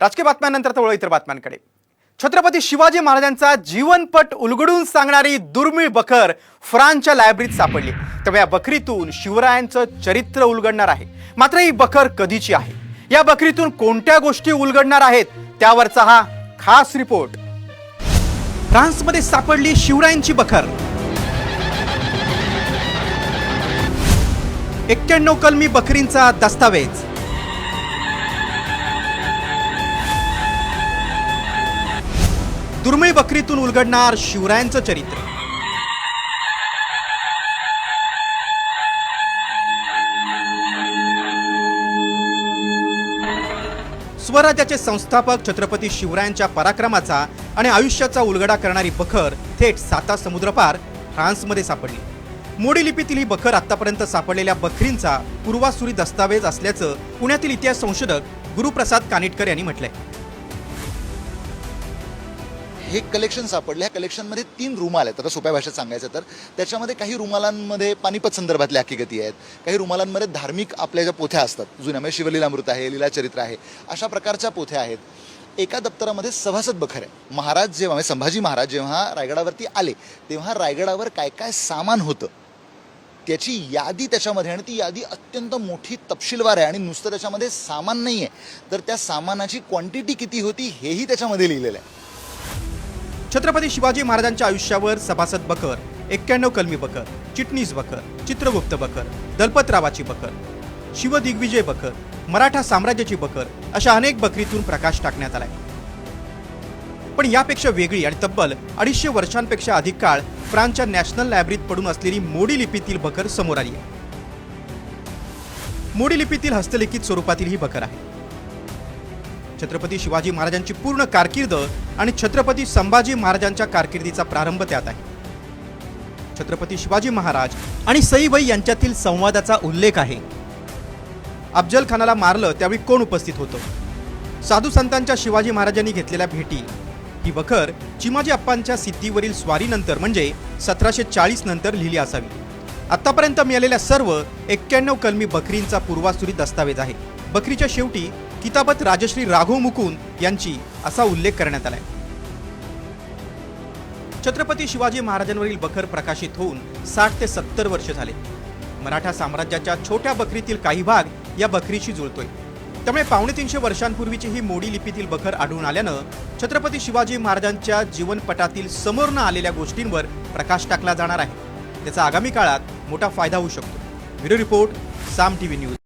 राजकीय बातम्यांनंतर तर इतर बातम्यांकडे. छत्रपती शिवाजी महाराजांचा जीवनपट उलगडून सांगणारी दुर्मिळ बखर फ्रान्सच्या लायब्ररीत सापडली. तर या बकरीतून शिवरायांचं चरित्र उलगडणार आहे. मात्र ही बखर कधीची आहे? या बकरीतून कोणत्या गोष्टी उलगडणार आहेत? त्यावरचा हा खास रिपोर्ट. फ्रान्समध्ये सापडली शिवरायांची बखर. एक्क्याण्णव कलमी बकरींचा दस्तावेज. दुर्मिळ बकरीतून उलगडणार शिवरायांचं चरित्र. स्वराज्याचे संस्थापक छत्रपती शिवरायांच्या पराक्रमाचा आणि आयुष्याचा उलगडा करणारी बखर थेट साता समुद्रपार फ्रान्समध्ये सापडली. मोडी लिपीतील ही बखर आतापर्यंत सापडलेल्या बखरींचा पूर्वासुरी दस्तावेज असल्याचं पुण्यातील इतिहास संशोधक गुरुप्रसाद कानिटकर यांनी म्हटलंय. हे कलेक्शन सापडलं. ह्या कलेक्शनमध्ये तीन रुमाल आहेत आता सोप्या भाषेत सांगायचं तर. त्याच्यामध्ये काही रुमालांमध्ये पानिपत संदर्भातल्या हकीकती आहेत. काही रुमालांमध्ये धार्मिक आपल्या ज्या पोथ्या असतात जुन्या म्हणजे शिवलीलामृत आहे लीलाचरित्र आहे अशा प्रकारच्या पोथ्या आहेत. एका दप्तरामध्ये सभासद बखर आहे. महाराज जेव्हा म्हणजे संभाजी महाराज जेव्हा रायगडावरती आले तेव्हा रायगडावर काय काय सामान होतं त्याची यादी त्याच्यामध्ये आणि ती यादी अत्यंत मोठी तपशीलवार आहे आणि नुसतं त्याच्यामध्ये सामान नाही आहे तर त्या सामानाची क्वांटिटी किती होती हेही त्याच्यामध्ये लिहिलेलं आहे. छत्रपती शिवाजी महाराजांच्या आयुष्यावर सभासद बकर एक्क्याण्णव कलमी बकर चिटणीस बकर चित्रगुप्त बकर दलपतरावाची बकर शिवदिग्विजय बकर मराठा साम्राज्याची बकर अशा अनेक बकरीतून प्रकाश टाकण्यात आलाय. पण यापेक्षा वेगळी आणि तब्बल अडीचशे वर्षांपेक्षा अधिक काळ फ्रान्सच्या नॅशनल लायब्ररीत पडून असलेली मोडी लिपीतील बकर समोर आली आहे. मोडी लिपीतील हस्तलिखित स्वरूपातील ही बकर आहे. छत्रपती शिवाजी महाराजांची पूर्ण कारकीर्द आणि छत्रपती संभाजी महाराजांच्या कारकिर्दीचा प्रारंभ त्यात आहे. छत्रपती शिवाजी महाराज आणि सईबाई यांच्यातील संवादाचा उल्लेख आहे. अफजल खानाला मारलं त्यावेळी कोण उपस्थित होतं? साधू संतांच्या शिवाजी महाराजांनी घेतलेल्या भेटी ही बखर चिमाजी अप्पांच्या सिद्धीवरील स्वारीनंतर म्हणजे सतराशे चाळीस नंतर लिहिली असावी. आतापर्यंत मिळालेल्या सर्व एक्क्याण्णव कलमी बकरींचा पूर्वासुरी दस्तावेज आहे. बकरीच्या शेवटी किताबत राजश्री राघव मुकुंद यांची असा उल्लेख करण्यात आलाय. छत्रपती शिवाजी महाराजांवरील बखर प्रकाशित होऊन साठ ते सत्तर वर्ष झाले. मराठा साम्राज्याच्या छोट्या बकरीतील काही भाग या बकरीशी जुळतोय. त्यामुळे पावणे तीनशे वर्षांपूर्वीची ही मोडी लिपीतील बखर आढळून आल्यानं छत्रपती शिवाजी महाराजांच्या जीवनपटातील समोर न आलेल्या गोष्टींवर प्रकाश टाकला जाणार आहे. त्याचा आगामी काळात मोठा फायदा होऊ शकतो. Bureau report Saam TV news.